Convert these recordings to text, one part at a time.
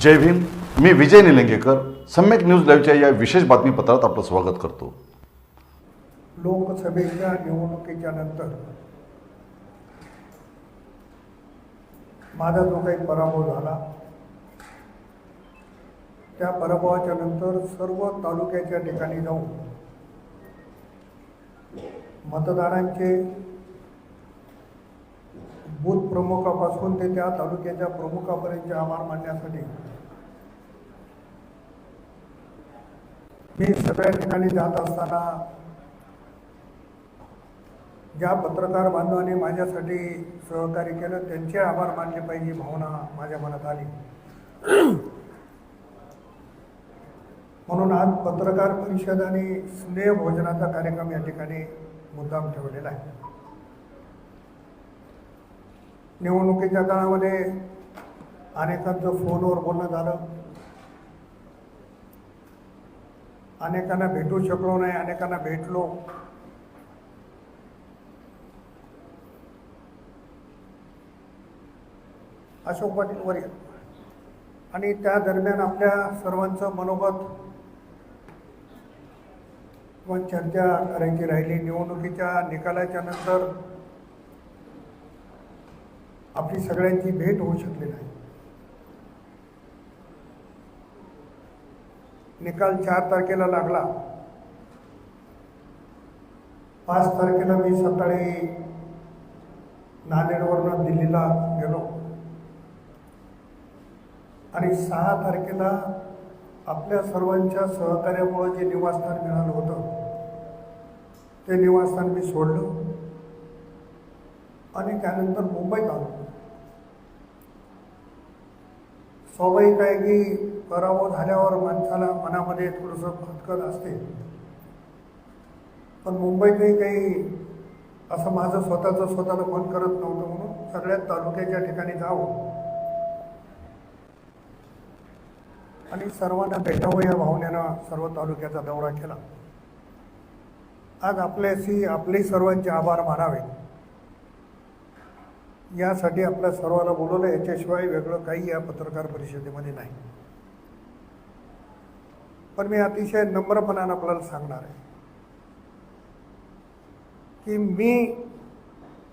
जय भीम मी विजय निलंगेकर. सम्यक न्यूज लाईव्हच्या या विशेष बातमीपत्रात आपलं स्वागत करतो. लोकसभेच्या निवडणुकीच्या नंतर माझा जो काही पराभव झाला त्या पराभवाच्या नंतर सर्व तालुक्याच्या ठिकाणी जाऊन मतदारांचे प्रमुखापासून ते त्या तालुक्याच्या प्रमुखापर्यंतचे आभार मानण्यासाठी मी सगळ्या ठिकाणी जात असताना ज्या पत्रकार बांधवांनी माझ्यासाठी सहकार्य केलं त्यांचे आभार मानले पाहिजे भावना माझ्या मनात आली. म्हणून आज पत्रकार परिषद आणि स्नेह भोजनाचा कार्यक्रम या ठिकाणी मुद्दाम ठेवलेला आहे. निवडणुकीच्या काळामध्ये अनेकांचं फोनवर बोलणं झालं. अनेकांना भेटू शकलो नाही अनेकांना भेटलो. अशोक पाटील वर आणि त्या दरम्यान आपल्या सर्वांचं मनोगत पण चर्चा करायची राहिली. निवडणुकीच्या निकालाच्या नंतर आपली सगळ्यांची भेट होऊ शकली नाही. निकाल चार तारखेला लागला. पाच तारखेला मी सकाळी नांदेडवरनं दिल्लीला गेलो. आणि सहा तारखेला आपल्या सर्वांच्या सहकार्यामुळं जे निवासस्थान मिळालं होतं ते निवासस्थान मी सोडलं. आणि त्यानंतर मुंबईत आलो. स्वाभाविक आहे की करावं झाल्यावर माणसाला मनामध्ये थोडंसं भटकत असते. पण मुंबईतही काही असं माझं स्वतःचं स्वतःला मन करत नव्हतं म्हणून सगळ्यात तालुक्याच्या ठिकाणी जावं. आणि सर्वांना भेटावं या भावनेनं सर्व तालुक्याचा दौरा केला. आज आपल्याशी आपले सर्वांचे आभार मानावे यासाठी आपल्या सर्वांना बोलवलं याच्याशिवाय वेगळं काही या पत्रकार परिषदेमध्ये नाही. पण मी अतिशय नम्रपणानं आपल्याला सांगणार आहे की मी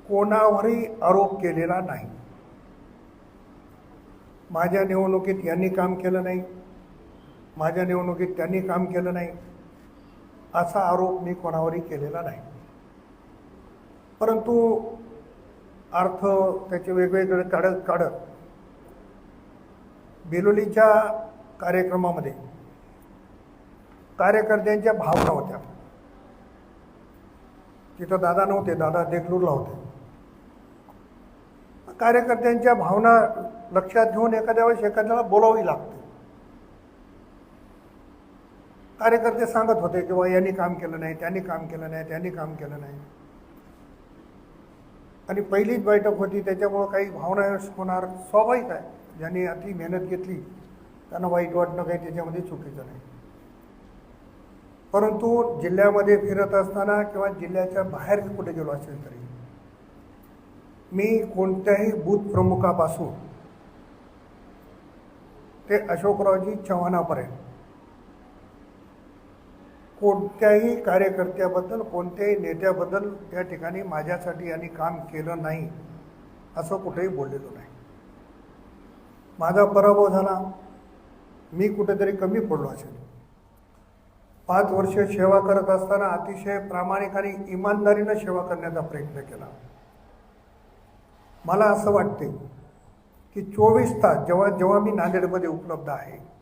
कोणावरही आरोप केलेला नाही. माझ्या निवडणुकीत यांनी काम केलं नाही. माझ्या निवडणुकीत त्यांनी काम केलं नाही. असा आरोप मी कोणावरही केलेला नाही. परंतु अर्थ त्याचे वेगवेगळे काढत काढत बिलोलीच्या कार्यक्रमामध्ये कार्यकर्त्यांच्या भावना होत्या. तिथं दादा नव्हते दादा देगलूरला होते. कार्यकर्त्यांच्या भावना लक्षात घेऊन एखाद्या वेळेस एखाद्याला बोलावी लागते. कार्यकर्ते सांगत होते की बा यांनी काम केलं नाही त्यांनी काम केलं नाही त्यांनी काम केलं नाही. आणि पहिलीच बैठक होती त्याच्यामुळं काही भावना होणार स्वाभाविक आहे. ज्यांनी अति मेहनत घेतली त्यांना वाईट वाटणं काही त्याच्यामध्ये चुकीचं नाही. परंतु जिल्ह्यामध्ये फिरत असताना किंवा जिल्ह्याच्या बाहेर कुठे गेलो असेल तरी मी कोणत्याही बूथ प्रमुखापासून ते अशोकरावजी चव्हाणापर्यंत कोणत्याही कार्यकर्त्याबद्दल कोणत्याही नेत्याबद्दल त्या ठिकाणी माझ्यासाठी यांनी काम केलं नाही असं कुठेही बोललेलो नाही. माझा पराभव झाला. मी कुठेतरी कमी पडलो असेल. पाच वर्ष सेवा करत असताना अतिशय प्रामाणिक आणि इमानदारीनं सेवा करण्याचा प्रयत्न केला. मला असं वाटते की चोवीस तास जेव्हा जेव्हा मी नांदेडमध्ये उपलब्ध आहे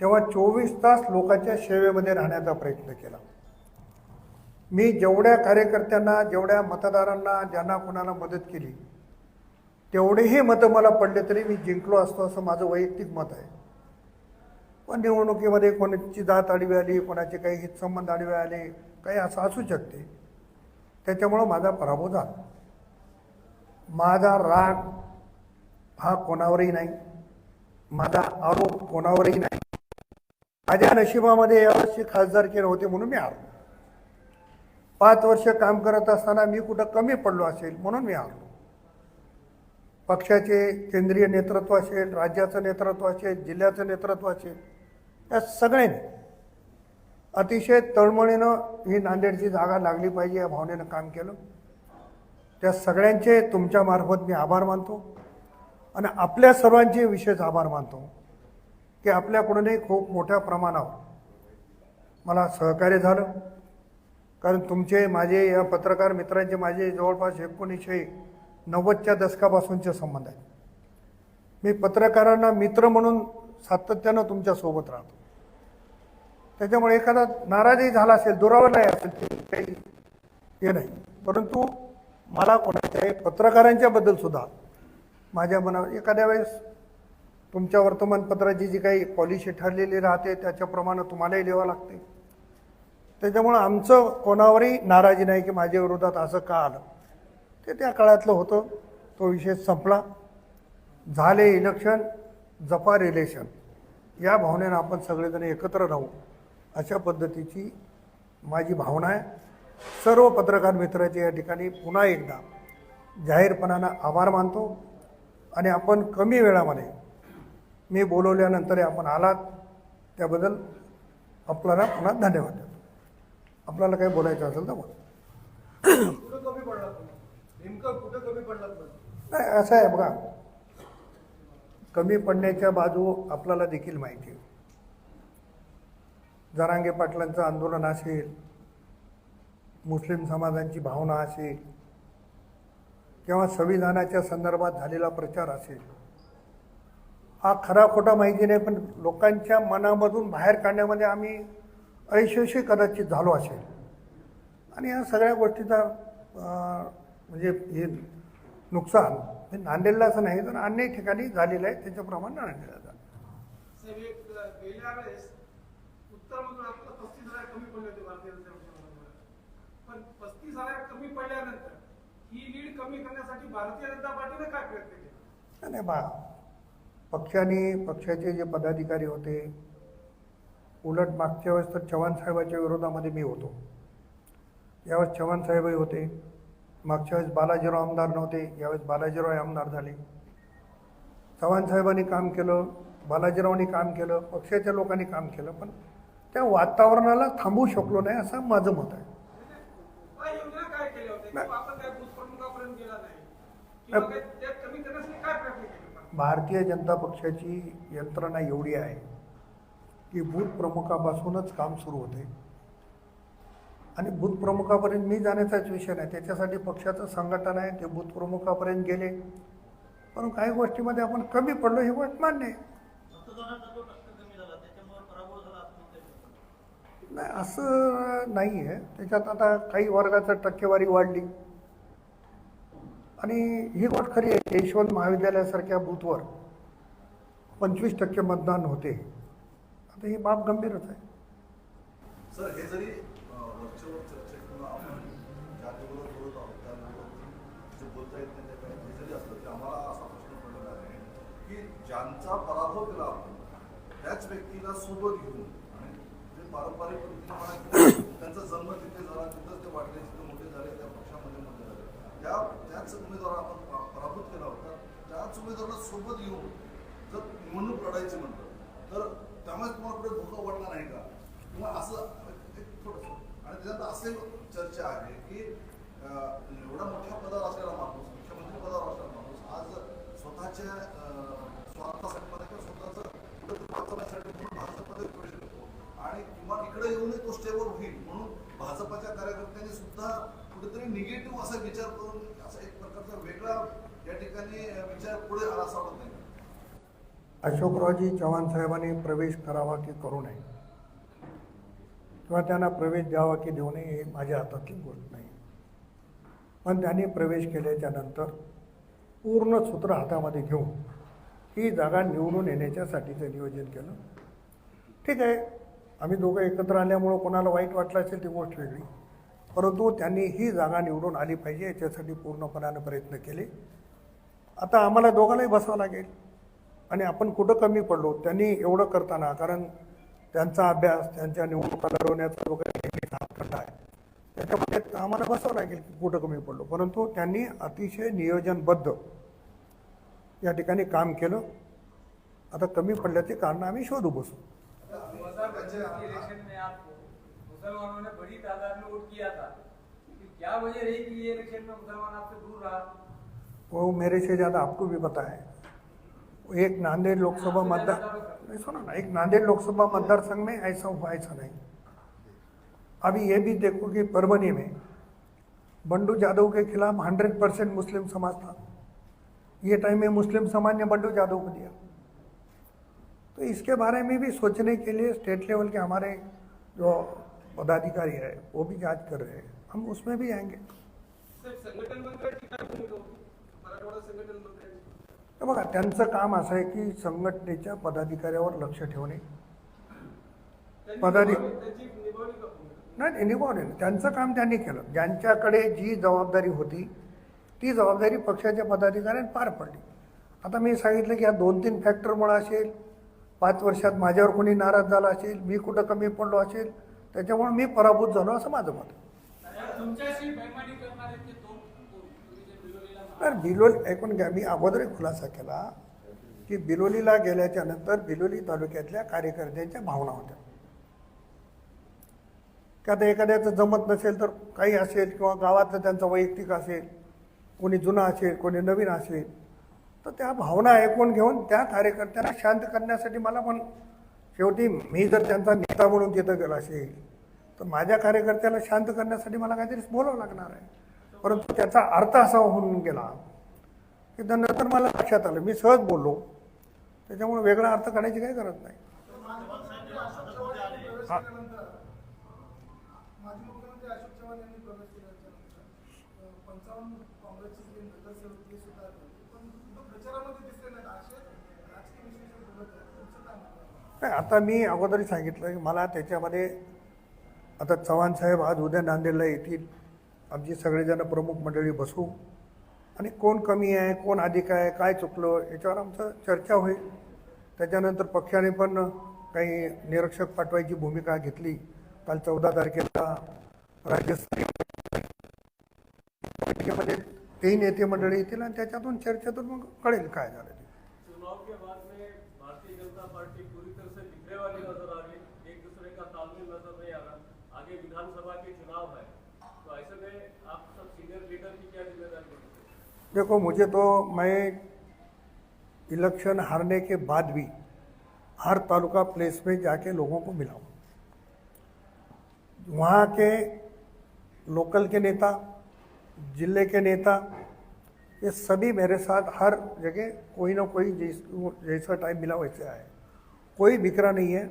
तेव्हा चोवीस तास लोकांच्या सेवेमध्ये राहण्याचा प्रयत्न केला. मी जेवढ्या कार्यकर्त्यांना जेवढ्या मतदारांना ज्यांना कोणाला मदत केली तेवढेही मतं मला पडले तरी मी जिंकलो असतो असं माझं वैयक्तिक मत आहे. पण निवडणुकीमध्ये कोणाची जात आडवी आली कोणाचे काही हितसंबंध आडवे आले काही असं असू शकते. त्याच्यामुळं माझा पराभव झाला. माझा राग हा कोणावरही नाही. माझा आरोप कोणावरही नाही. माझ्या नशिबामध्ये यावर्षी खासदारकी नव्हते म्हणून मी हारलो. पाच वर्ष काम करत असताना मी कुठं कमी पडलो असेल म्हणून मी हारलो. पक्षाचे केंद्रीय नेतृत्व असेल राज्याचं नेतृत्व असेल जिल्ह्याचं नेतृत्व असेल या सगळ्यांनी अतिशय तळमळीनं ही नांदेडची जागा लागली पाहिजे या भावनेनं काम केलं. त्या सगळ्यांचे तुमच्यामार्फत मी आभार मानतो आणि आपल्या सर्वांचे विशेष आभार मानतो. की आपल्याकडूनही खूप मोठ्या प्रमाणावर मला सहकार्य झालं. कारण तुमचे माझे या पत्रकार मित्रांचे माझे जवळपास एकोणीसशे नव्वदच्या दशकापासूनचे संबंध आहेत. मी पत्रकारांना मित्र म्हणून सातत्यानं तुमच्यासोबत राहतो. त्याच्यामुळे एखादा नाराजही झाला असेल दुरावलाही असेल काही हे नाही. परंतु मला कोणाच्या पत्रकारांच्याबद्दल सुद्धा माझ्या मनावर एखाद्या वेळेस तुमच्या वर्तमानपत्राची जी काही पॉलिसी ठरलेली राहते त्याच्याप्रमाणे तुम्हालाही लिहावं लागते. त्याच्यामुळं आमचं कोणावरही नाराजी नाही की माझ्या विरोधात असं का आलं. ते त्या काळातलं होतं. तो विषय संपला. झाले इलेक्शन जपा रिलेशन या भावनेनं आपण सगळेजण एकत्र राहू. अशा पद्धतीची माझी भावना आहे. सर्व पत्रकार मित्राचे या ठिकाणी पुन्हा एकदा जाहीरपणानं आभार मानतो. आणि आपण कमी वेळामध्ये मी बोलवल्यानंतर आपण आलात त्याबद्दल आपल्याला पुन्हा धन्यवाद देतो. आपल्याला काही बोलायचं असेल तर बोला. नाही असं आहे बघा. कमी पडण्याच्या बाजू आपल्याला देखील माहिती आहे. जरांगे पाटलांचं आंदोलन असेल मुस्लिम समाजांची भावना असेल किंवा संविधानाच्या संदर्भात झालेला प्रचार असेल हा खरा खोटा माहिती नाही पण लोकांच्या मनामधून बाहेर काढण्यामध्ये आम्ही अयशस्वी कदाचित झालो असेल. आणि या सगळ्या गोष्टीचा म्हणजे हे नुकसान हे नांदेडलाच नाही तर अन्य ठिकाणी झालेलं आहे त्याच्याप्रमाणे नांदेडला झालं. ही नाही बा पक्षाने पक्षाचे जे पदाधिकारी होते उलट मागच्या वेळेस तर चव्हाण साहेबाच्या विरोधामध्ये मी होतो. यावेळेस चव्हाण साहेबही होते. मागच्या वेळेस बालाजीराव आमदार नव्हते यावेळेस बालाजीराव आमदार झाले. चव्हाण साहेबांनी काम केलं बालाजीरावनी काम केलं पक्षाच्या लोकांनी काम केलं पण त्या वातावरणाला थांबवू शकलो नाही असं माझं मत आहे. नाही. भारतीय जनता पक्षाची यंत्रणा एवढी आहे की बूथ प्रमुखापासूनच काम सुरू होते. आणि बूथ प्रमुखापर्यंत मी जाण्याचाच विषय नाही. त्याच्यासाठी पक्षाचं संघटन आहे ते बूथ प्रमुखापर्यंत गेले. पण काही गोष्टीमध्ये आपण कमी पडलो ही गोष्ट मान्य नाही असं नाही आहे त्याच्यात आता काही वर्गाचं टक्केवारी वाढली. आणि ही गोष्ट खरी आहे यशवंत महाविद्यालयासारख्या बूथवर पंचवीस टक्के मतदान होते. आता ही बाब गंभीरच आहे. सर हे जरी आपण ज्या बोलता असा प्रश्न आहे की ज्यांचा पराभव केला आपण त्याच व्यक्तीला सोबत घेऊन आणि जे पारंपरिक त्यांचा जन्म तिथे झाला तिथंच ते वाढले तिथे मोठे झाले त्या पक्षामध्ये मोठे झाले त्या त्याच उमेदवार आपण पराभूत केला होता. त्याच उमेदवाराला सोबत घेऊन जर निवडणूक लढायची म्हटलं तर त्यामुळे तुम्हाला पुढे धोका वाटला नाही का? किंवा असं एक थोडंसं. आणि त्याच्यात असे चर्चा आहे की एवढा मोठ्या पदावर असलेला माणूस मुख्यमंत्री पदावर असलेला माणूस आज स्वतःच्या स्वार्थासाठी म्हणा किंवा स्वतःचं वाचवण्यासाठी म्हणून भाजपमध्ये प्रवेश करतो. आणि किंवा इकडे येऊनही तो स्टेबल होईल म्हणून भाजपाच्या कार्यकर्त्यांनी सुद्धा कुठेतरी निगेटिव्ह असा विचार करून असा एक प्रकारचा वेगळा या ठिकाणी विचार पुढे आला असं वाटत नाही. अशोकरावजी चव्हाण साहेबांनी प्रवेश करावा की करू नये? किंवा त्यांना प्रवेश द्यावा की देऊ नये हे माझ्या हातातली गोष्ट नाही. पण त्यांनी प्रवेश केल्याच्यानंतर पूर्ण सूत्र हातामध्ये घेऊन ही जागा निवडून येण्याच्यासाठीचं नियोजन केलं. ठीक आहे. आम्ही दोघं एकत्र आल्यामुळं कोणाला वाईट वाटलं असेल ती गोष्ट वेगळी. परंतु त्यांनी ही जागा निवडून आली पाहिजे याच्यासाठी पूर्णपणाने प्रयत्न केले. आता आम्हाला दोघांनाही बसावं लागेल. आणि आपण कुठं कमी पडलो त्यांनी एवढं करताना कारण त्यांचा अभ्यास त्यांच्या निवडणुका लढवण्याचा वगैरे एक आहे. त्याच्यामध्ये आम्हाला बसावं लागेल की कुठं कमी पडलो. परंतु त्यांनी अतिशय नियोजनबद्ध या ठिकाणी काम केलं. आता कमी पडल्याचे कारण आम्ही शोधू बसू. इलेक्शन में आपको मुसलमानों ने बड़ी तादाद में वोट किया था। क्या वजह रही कि ये इलेक्शन में मुसलमान आपसे दूर रहा? वो मेरे से ज़्यादा आपको भी पता है। एक नांदेड़ लोकसभा मतदार नहीं सुनो ना एक नांदेड़ लोकसभा मतदार संघ में ऐसा हुआ ऐसा नहीं। अभी ये भी देखो कि परभनी में बंडू जादव के खिलाफ हंड्रेड परसेंट मुस्लिम समाज था। ये टाइम में मुस्लिम समाज ने बंडू जादव को दिया। तो इसके बारे में भी सोचने के लिए स्टेट लेवल के हमारे जो पदाधिकारी है वो भी जांच कर रहे हैं। हम उसमें भी आएंगे। हे बघा त्यांचं काम असं आहे की संघटनेच्या पदाधिकाऱ्यावर लक्ष ठेवणे. पदाधिक त्यांची निभावली का भूमिका नाही निभावणे. त्यांचं काम त्यांनी केलं. ज्यांच्याकडे जी जबाबदारी होती ती जबाबदारी पक्षाच्या पदाधिकाऱ्यांनी पार पडली. आता मी सांगितलं की या दोन तीन फॅक्टरमुळे असेल पाच वर्षात माझ्यावर कोणी नाराज झाला असेल मी कुठं कमी पडलो असेल त्याच्यामुळे मी पराभूत झालो असं माझं मत. तर बिलोली ऐकून घ्या मी अगोदर एक खुलासा केला की बिलोलीला गेल्याच्यानंतर बिलोली तालुक्यातल्या कार्यकर्त्यांच्या भावना होत्या. की आता एखाद्याचं जमत नसेल तर काही असेल किंवा गावातलं त्यांचं वैयक्तिक असेल कोणी जुना असेल कोणी नवीन असेल तर त्या भावना ऐकून घेऊन त्या कार्यकर्त्यांना शांत करण्यासाठी मला पण शेवटी मी जर त्यांचा नेता म्हणून तिथं गेला असेल तर माझ्या कार्यकर्त्याला शांत करण्यासाठी मला काहीतरी बोलावं लागणार आहे. परंतु त्याचा अर्थ असा होऊन गेला की नंतर मला लक्षात आलं. मी सहज बोललो. त्याच्यामुळे वेगळा अर्थ काढायची काही गरज नाही. हा. माजी मुख्यमंत्री अशोक चव्हाण यांनी प्रवेश केल्यानंतर अं, पंचावन्न काँग्रेसचे जे नगरसेवक ते सुद्धा आले. पण कुठं प्रचारामध्ये दिसले नाहीत असे राजकीय विश्लेषक बोलत आहेत तुमचं काय मत आहे? नाही आता मी अगोदरही सांगितलं की मला त्याच्यामध्ये आता चव्हाण साहेब आज उद्या नांदेडला येतील. आमची सगळेजण प्रमुख मंडळी बसू. आणि कोण कमी आहे कोण अधिक आहे काय चुकलं याच्यावर आमचं चर्चा होईल. त्याच्यानंतर पक्षाने पण काही निरीक्षक पाठवायची भूमिका घेतली. काल चौदा तारखेला राज्यस्तरीय बैठकीमध्ये तेही नेते मंडळी येतील आणि त्याच्यातून चर्चेतून मग कळेल काय झालं तो देखो, मुझे तो मैं इलेक्शन हारने के बाद भी हर तालुका प्लेस में जाके लोगों को मिला हूँ वहाँ के लोकल के नेता, ज़िले के नेता, ये सभी मेरे साथ हर जगह कोई ना कोई जैसा टाइम मिला वैसे आए। कोई बिखरा नहीं है।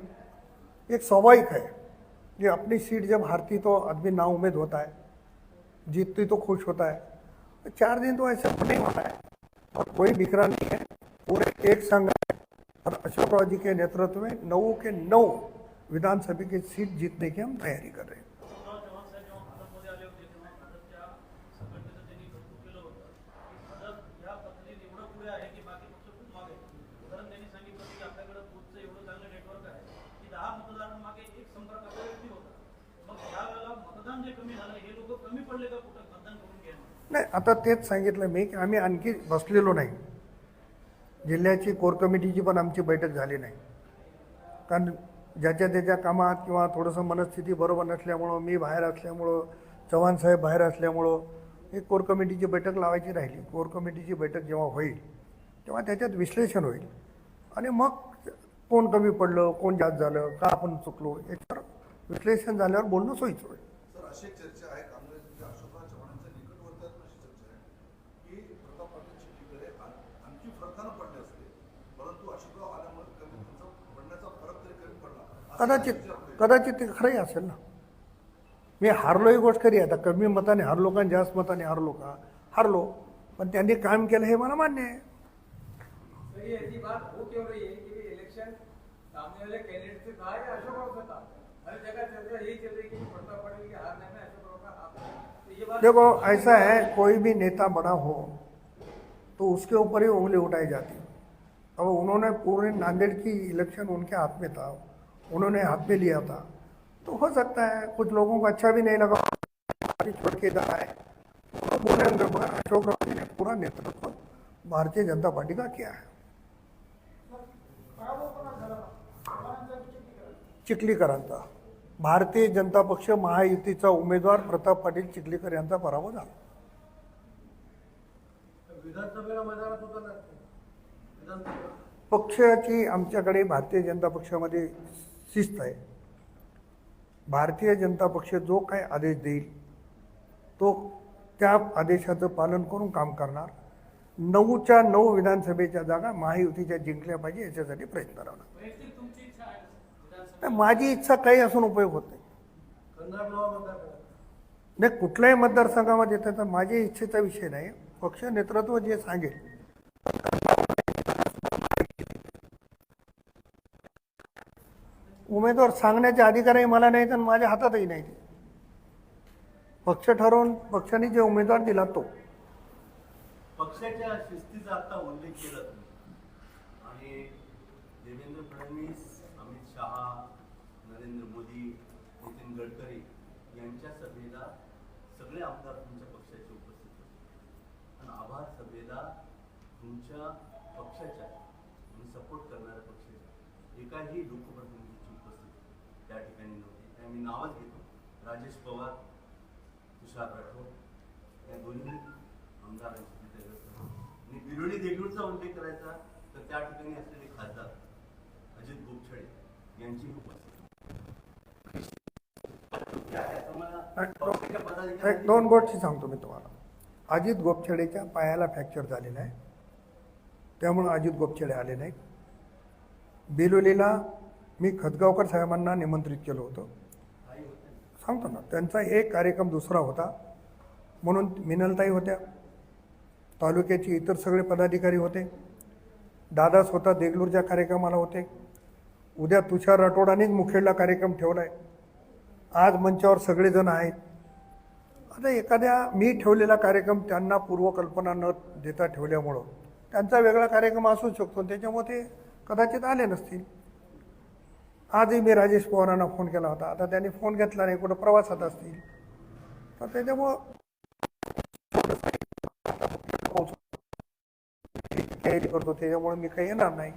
एक स्वाभाविक है। ये अपनी सीट जब हारती तो आदमी ना उम्मीद होता है, जीतती तो खुश होता है। चार दिन तो ऐसे होने वाला है, और कोई बिखरा नहीं है। पूरे एक संघ है, और अशोक राव जी के नेतृत्व में नौ के नौ विधानसभा की सीट जीतने की हम तैयारी कर रहे हैं। नाही आता तेच सांगितलं मी की आम्ही आणखी बसलेलो नाही. जिल्ह्याची कोर कमिटीची पण आमची बैठक झाली नाही. कारण ज्याच्या त्याच्या कामात किंवा थोडंसं मनस्थिती बरोबर नसल्यामुळं मी बाहेर असल्यामुळं चव्हाण साहेब बाहेर असल्यामुळं एक कोर कमिटीची बैठक लावायची राहिली. कोर कमिटीची बैठक जेव्हा होईल तेव्हा त्याच्यात विश्लेषण होईल. आणि मग कोण कमी पडलं कोण जास्त झालं का आपण चुकलो याच्यावर विश्लेषण झाल्यावर बोलणं सोयीचं होईल. अशी चर्चा आहे. काँग्रेस अशोकराव चव्हाणांच्या अशी चर्चा आहे की प्रताप पाटील चिखलीकडे आणखी फरकानं पडले असते. परंतु अशोकराव आल्यामुळे कमी त्यांचा पडण्याचा फरक तरी कमी पडला. कदाचित. कदाचित ते खरंही असेल ना. मी हारलो ही गोष्ट खरी आहे. आता कमी मताने हारलो का जास्त मताने हारलो का? हारलो. पण त्यांनी काम केलं हे मला मान्य आहे. इलेक्शन सामने वाले कैंडिडेट से कहा अशोक हर जगह चल रही है देखो, ऐसा है, कोई भी नेता बड़ा हो तो उसके ऊपर ही उंगली उठाई जाती अब उन्होंने पूरे नांदेड़ की इलेक्शन उनके हाथ में था, उन्होंने हाथ में लिया था। तो हो सकता है, कुछ लोगों को अच्छा भी नहीं लगा। छोड़ के जा है तो अशोक राव जी ने पूरा नेतृत्व भारतीय जनता पार्टी का किया है। चिखलीकरांचा भारतीय जनता पक्ष महायुतीचा उमेदवार प्रताप पाटील चिखलीकर यांचा पराभव झाला. पक्षाची आमच्याकडे भारतीय जनता पक्षामध्ये शिस्त आहे. भारतीय जनता पक्ष जो काय आदेश देईल तो त्या आदेशाचं पालन करून काम करणार. नऊच्या नऊ विधानसभेच्या जागा महायुतीच्या जिंकल्या पाहिजे याच्यासाठी प्रयत्न राहणार. नाही, माझी इच्छा काही असून उपयोग होत नाही. नाही कुठल्याही मतदारसंघामध्ये येतं तर माझ्या इच्छेचा विषय नाही. पक्ष नेतृत्व जे सांगेल. उमेदवार सांगण्याचे अधिकारही मला नाही तर माझ्या हातातही नाही पक्ष ठरवून पक्षाने जे उमेदवार दिला तो. पक्षाच्या शिस्तीचा आता उल्लेख केला आणि देवेंद्र फडणवीस अमित शहा नितीन गडकरी यांच्या सभेला सगळे आमदार तुमच्या पक्षाचे उपस्थित होते. आणि आभार सभेला तुमच्या पक्षाच्या आणि सपोर्ट करणाऱ्या पक्षाच्या एकाही लोकप्रतिनिधीची उपस्थिती त्या ठिकाणी नव्हती. त्या मी नावच घेतो. राजेश पवार तुषार राठोड या दोन्ही आमदारांची तिथे आणि बिरोडी देगलूरचा उल्लेख करायचा तर त्या ठिकाणी असलेले खासदार अजित गोपछडे यांची उपस्थिती. एक दोन गोष्टी सांगतो मी तुम्हाला. अजित गोपछडेच्या पायाला फ्रॅक्चर झालेला आहे. त्यामुळं अजित गोपछडे आले नाही बिलोलीला मी खतगावकर साहेबांना निमंत्रित केलं होतं. सांगतो ना त्यांचा एक कार्यक्रम दुसरा होता. म्हणून मिनलताई होत्या. तालुक्याचे इतर सगळे पदाधिकारी होते. दादा स्वतः देगलूरच्या कार्यक्रमाला होते. उद्या तुषार राठोडानेच मुखेडला कार्यक्रम ठेवला आहे आज मंचावर सगळेजण आहेत. आता एखाद्या मी ठेवलेला कार्यक्रम त्यांना पूर्वकल्पना न देता ठेवल्यामुळं त्यांचा वेगळा कार्यक्रम असू शकतो त्याच्यामुळे ते कदाचित आले नसतील. आजही मी राजेश पवारांना फोन केला होता. आता त्यांनी फोन घेतला नाही कुठं प्रवासात असतील. तर त्याच्यामुळं तयारी करतो त्याच्यामुळे मी काही येणार नाही.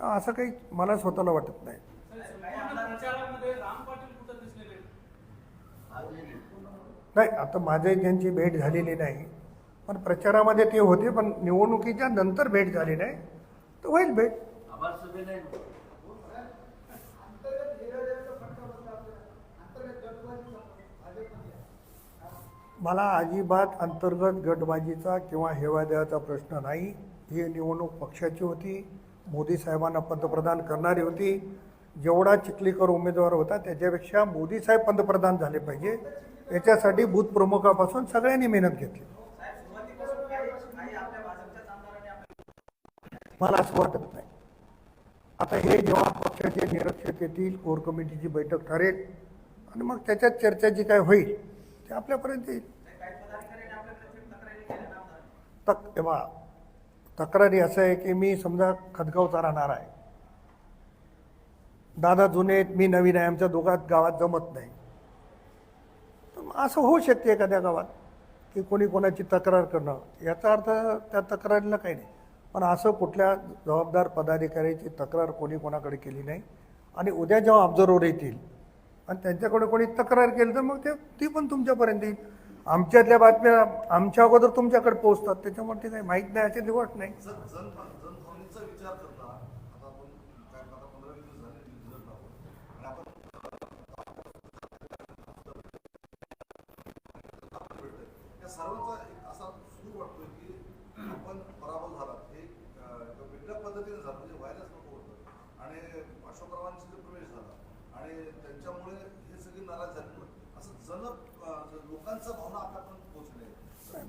असं काही मला स्वतःला वाटत नाही प्रचारामध्ये राम पाटील कुठं दिसलेले नाही आता माझे त्यांची भेट झालेली नाही. पण प्रचारामध्ये ते होते पण निवडणुकीच्या नंतर भेट झाली नाही तर होईल भेट. मला अजिबात अंतर्गत गटबाजीचा किंवा हेवाद्याचा प्रश्न नाही. ही निवडणूक पक्षाची होती. मोदी साहेबांना पंतप्रधान करणारी होती. जेवढा चिखलीकर उमेदवार होता त्याच्यापेक्षा मोदी साहेब पंतप्रधान झाले पाहिजे. याच्यासाठी बूथ प्रमुखापासून सगळ्यांनी मेहनत घेतली. मला असं वाटत नाही. आता हे जेव्हा पक्षाचे निरीक्षक येतील कोर कमिटीची बैठक ठरेल आणि मग त्याच्यात चर्चा जी काय होईल ते आपल्यापर्यंत येईल. तक तेव्हा तक्रारी असं आहे की मी समजा खदगावचा राहणार आहे. दादा जुने आहेत मी नवीन आहे आमच्या दोघात गावात जमत नाही. असं होऊ शकते एखाद्या गावात की कोणी कोणाची तक्रार करणं. याचा अर्थ त्या तक्रारीला काही नाही. पण असं कुठल्या जबाबदार पदाधिकाऱ्याची तक्रार कोणी कोणाकडे केली नाही आणि उद्या जेव्हा ऑब्झर्वर येतील आणि त्यांच्याकडे कोणी तक्रार केली तर मग ते ती पण तुमच्यापर्यंत येईल. आमच्यातल्या बातम्या आमच्या अगोदर तुमच्याकडे पोहोचतात. त्याच्यामुळे ते काही माहीत नाही अशी निवड नाही.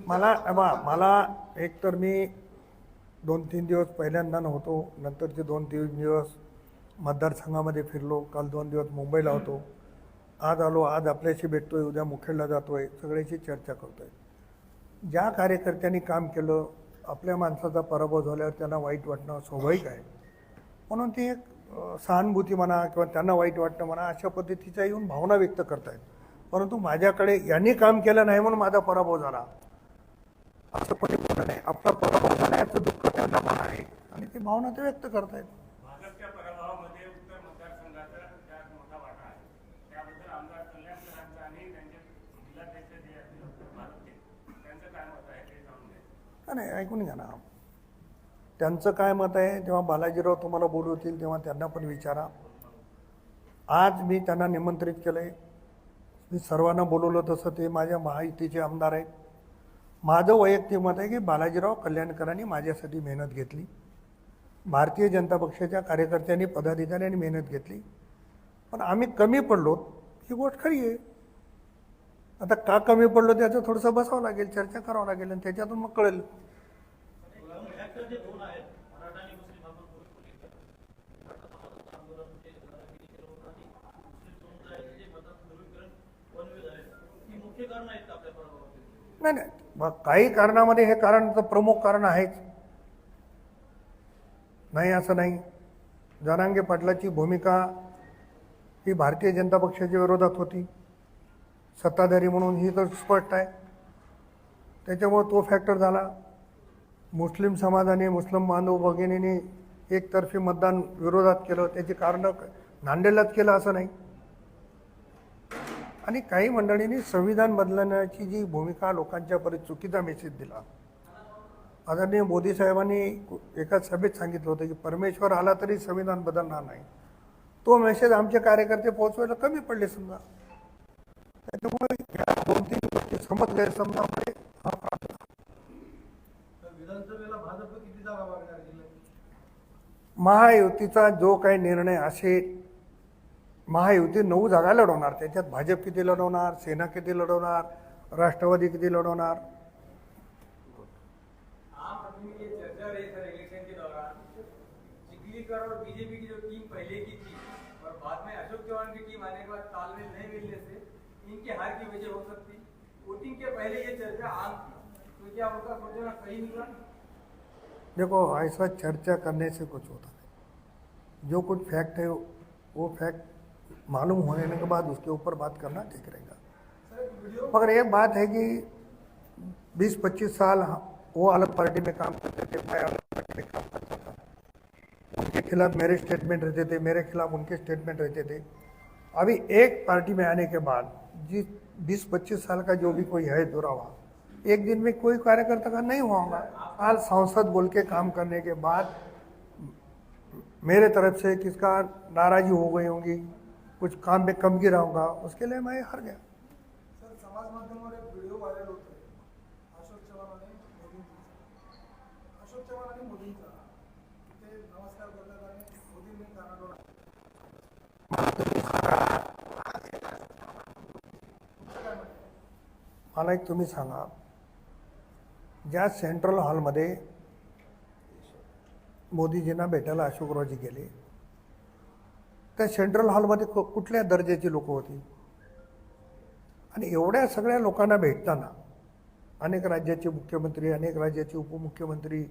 मला बा मला एक तर मी दोन तीन दिवस पहिल्यांदा नव्हतो. नंतरचे दोन तीन दिवस मतदारसंघामध्ये फिरलो. काल दोन दिवस मुंबईला होतो. आज आलो. आज आपल्याशी भेटतोय. उद्या मुखेडला जातोय. सगळ्याशी चर्चा करतोय. ज्या कार्यकर्त्यांनी काम केलं आपल्या माणसाचा पराभव झाल्यावर त्यांना वाईट वाटणं स्वाभाविक आहे. म्हणून ती एक सहानुभूती म्हणा किंवा त्यांना वाईट वाटणं म्हणा अशा पद्धतीच्या येऊन भावना व्यक्त करतायत. परंतु माझ्याकडे यांनी काम केलं नाही म्हणून माझा पराभव झाला. असं कोणी बोललं नाही. आपला पराभव झाला याचं दुःख त्यांना पण आहे. आणि ती भावना ते व्यक्त करतायत. भाजपच्या पराभवामध्ये उत्तर मतदारसंघाचा त्यात मोठा वाटा आहे. त्याबद्दल आमदार कल्याणकरांचा आणि त्यांचे जिल्हाध्यक्ष जे आहेत भाजपचे त्यांचं काय मत आहे ते जाणून घ्यायचं का नाही ऐकून घ्या ना. त्यांचं काय मत आहे जेव्हा बालाजीराव तुम्हाला बोलवतील तेव्हा त्यांना पण विचारा. आज मी त्यांना निमंत्रित केलं आहे मी सर्वांना बोलवलं तसं ते माझ्या महायुतीचे आमदार आहेत. माझं वैयक्तिक मत आहे की बालाजीराव कल्याणकरांनी माझ्यासाठी मेहनत घेतली. भारतीय जनता पक्षाच्या कार्यकर्त्यांनी पदाधिकाऱ्यांनी मेहनत घेतली. पण आम्ही कमी पडलो ही गोष्ट खरी आहे. आता का कमी पडलो त्याचं थोडंसं बसावं लागेल चर्चा करावं लागेल आणि त्याच्यातून मग कळेल. नाही नाही. मग काही कारणामध्ये हे कारण तर प्रमुख कारण आहेच. नाही असं नाही. जनांगे पाटलाची भूमिका ही भारतीय जनता पक्षाच्या विरोधात होती. सत्ताधारी म्हणून ही तर स्पष्ट आहे. त्याच्यामुळं तो फॅक्टर झाला. मुस्लिम समाजाने मुस्लिम बांधव भगिनीने एकतर्फी मतदान विरोधात केलं. त्याची कारणं नांदेडलाच केलं असं नाही. आणि काही मंडळींनी संविधान बदलण्याची जी भूमिका लोकांच्यापर्यंत चुकीचा मेसेज दिला. आदरणीय मोदी साहेबांनी एका सभेत सांगितलं होतं की परमेश्वर आला तरी संविधान बदलणार नाही. तो मेसेज आमचे कार्यकर्ते पोहोचवायला कमी पडले समजा. त्याच्यामुळे या दोन तीन गोष्टी समज गैरसमजामुळे हा जागा मागणार जिल्ह्यात? महायुतीचा जो काही निर्णय असेल महायुती नऊ जागा लढवणार. त्याच्यात भाजप किती लढवणार सेना किती लढवणार राष्ट्रवादी किती लढवणार? आम आदमी की चर्चा रही सर इलेक्शन के दौरान। चिखलीकर और बीजेपी की जो टीम पहले की थी और बाद में अशोक चौहान की टीम आने के बाद तालमेल नहीं मिलने से इनके हार की वजह हो देखो ऐसा चर्चा करने से कुछ होता नहीं। जो कुछ फैक्ट है वो फैक्ट मालूम होने के बाद उसके ऊपर बात करना ठीक रहेगा। मगर एक बात है कि 20-25 साल वो अलग पार्टी में काम करते थे, मैं अलग पार्टी में काम करता था। उनके खिलाफ मेरे स्टेटमेंट रहते थे, मेरे खिलाफ उनके स्टेटमेंट रहते थे। अभी एक पार्टी में आने के बाद जिस बीस पच्चीस साल का जो भी कोई है दुरावा एक दिन में कोई कार्यकर्ता का नहीं हुआ होगा। आज सांसद बोल के काम करने के बाद मेरे तरफ़ से किसका नाराजी हो गई होगी? कुछ काम में कम गिरा होगा उसके लिए मैं हार गया। सर समाज माध्यमावर एक व्हिडिओ व्हायरल होतोय अशोक चव्हाण आणि मोदींचा अशोक चव्हाण आणि मोदींचा ते नमस्कार करतात आणि मोदींनी कानाडोळा मला एक तुम्ही सांगा। ज्या सेंट्रल हॉलमध्ये मोदीजींना भेटायला अशोकरावजी गेले। त्या सेंट्रल हॉलमध्ये कु- कुठल्या दर्जाची लोकं होती? आणि एवढ्या सगळ्या लोकांना भेटताना अनेक राज्याचे मुख्यमंत्री अनेक राज्याचे उपमुख्यमंत्री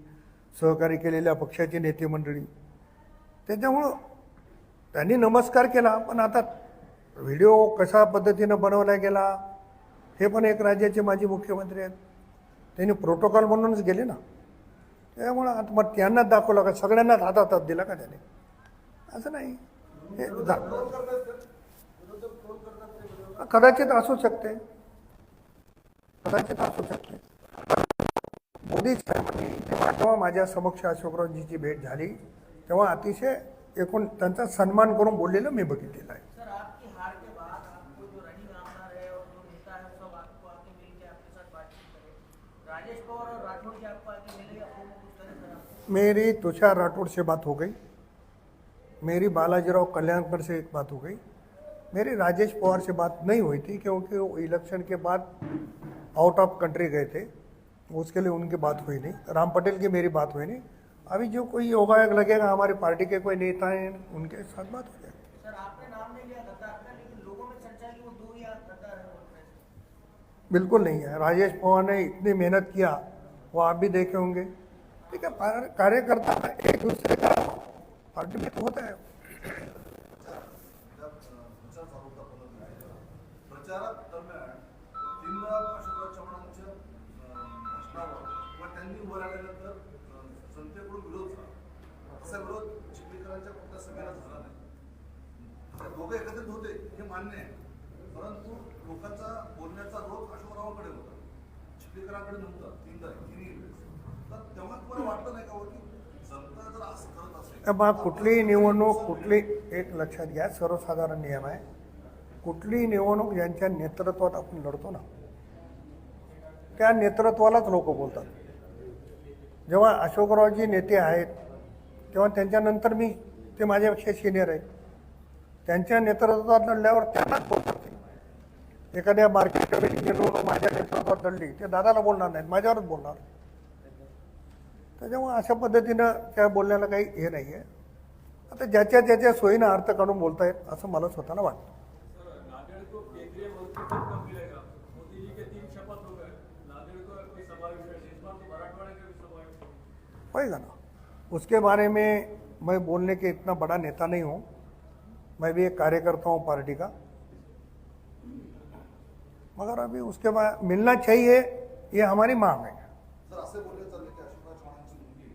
सहकारी केलेल्या पक्षाचे नेते मंडळी त्याच्यामुळं त्यांनी नमस्कार केला. पण आता व्हिडिओ कशा पद्धतीनं बनवला गेला हे पण एक राज्याचे माजी मुख्यमंत्री आहेत. त्यांनी प्रोटोकॉल म्हणूनच गेले ना. त्यामुळं आता मग त्यांनाच दाखवलं का? सगळ्यांनाच हातात दिला का त्याने? असं नाही. हे कदाचित असू शकते. कदाचित असू शकते. मोदी साहेबांनी तेव्हा जेव्हा माझ्या समक्ष अशोकरावजीची भेट झाली तेव्हा अतिशय एकूण त्यांचा सन्मान करून बोललेलं मी बघितलेलं आहे. मेरी तुषार राठौड़ से बात हो गई। मेरी बालाजीराव कल्याणकर से एक बात हो गई। मेरी राजेश पवार से बात नहीं हुई थी क्योंकि वो इलेक्शन के बाद आउट ऑफ़ कंट्री गए थे। उसके लिए उनकी बात हुई नहीं। राम पटेल की मेरी बात हुई नहीं। अभी जो कोई होगा लगेगा हमारी पार्टी के कोई नेता हैं उनके साथ बात हो जाएगी। सर आपने नाम नहीं लिया लेकिन लोगों में चर्चा कि वो दो आप गद्दार बोल रहे बिल्कुल नहीं है। राजेश पवार ने इतनी मेहनत किया वो आप भी देखे होंगे। ठीक है कार्यकर्ता एक दूसरे का पार्टी में तो होता है। चालू होता प्रचारात दरम्यान तीनदा त्यांनी आल्यानंतर झाला. नाही. एकत्रित होते हे मान्य आहे. परंतु लोकांचा बोलण्याचा रोग अशोकरावांकडे होता. चिखलीकरांकडे नव्हता. तीनदा तिन्ही तर तेव्हा तुम्हाला वाटलं नाही का हो की मग कुठलीही निवडणूक कुठली एक लक्षात घ्या सर्वसाधारण नियम आहे. कुठलीही निवडणूक ज्यांच्या नेतृत्वात आपण लढतो ना त्या नेतृत्वालाच लोक बोलतात. जेव्हा अशोकरावजी नेते आहेत तेव्हा त्यांच्यानंतर मी ते माझ्यापेक्षा सिनियर आहेत त्यांच्या नेतृत्वात लढल्यावर त्यांनाच बोलतात एखाद्या मार्केट कमिटी माझ्या नेतृत्वात लढली ते दादाला बोलणार नाहीत माझ्यावरच बोलणार. त्याच्यामुळे अशा पद्धतीनं त्या बोलण्याला काही हे नाही आहे आता ज्याच्या ज्याच्या सोयीनं अर्थ काढून बोलतायत असं मला स्वतःला वाटतं. होएगा ना? उसके बारे में मैं बोलने के इतना बड़ा नेता नहीं हूँ। मैं भी एक कार्यकर्ता हूँ पार्टी का। मगर अभी उसके बाद मिलना चाहिए ये हमारी मांग है जर असे बोलले चालले की अशोकराव चव्हाणांची मुलगी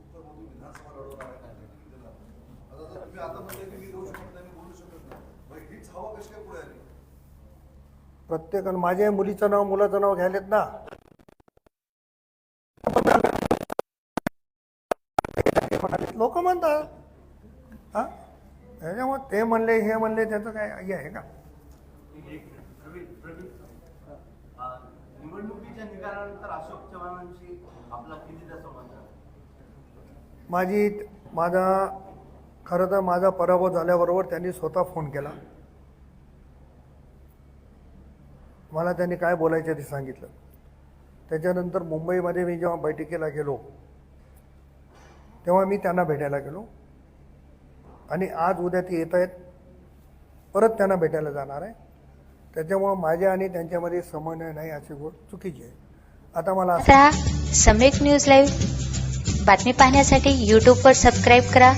उत्तरमधून विधानसभा लढवणार आहे नाही दिलं. आता जर तुम्ही आता म्हणले की मी देऊ शकत नाही मी बोलू शकत नाही मग हीच हवा कशी काय पुढे आली प्रत्येकानं माझ्या मुलीचं नाव मुलाचं नाव घ्यायलेत ना. लोक म्हणतात. हा? त्याच्यामुळे ते म्हणले हे म्हणले त्याचं काय हे आहे का? निवडणुकीच्या निकालानंतर अशोक चव्हाणांशी आपला संबंध? माझी माझा खरं तर माझा पराभव झाल्याबरोबर त्यांनी स्वतः फोन केला. मला त्यांनी काय बोलायचं ते सांगितलं. त्याच्यानंतर मुंबईमध्ये मी जेव्हा बैठकीला गेलो तेव्हा मी त्यांना भेटायला गेलो. आणि आज उद्या ते येत आहेत परत त्यांना भेटायला जाणार आहे. त्याच्यामुळं माझ्या आणि त्यांच्यामध्ये समन्वय नाही अशी गोष्ट चुकीची आहे. आता मला असं सम्यक न्यूज लाईव्ह बातमी पाहण्यासाठी यूट्यूबवर सबस्क्राईब करा.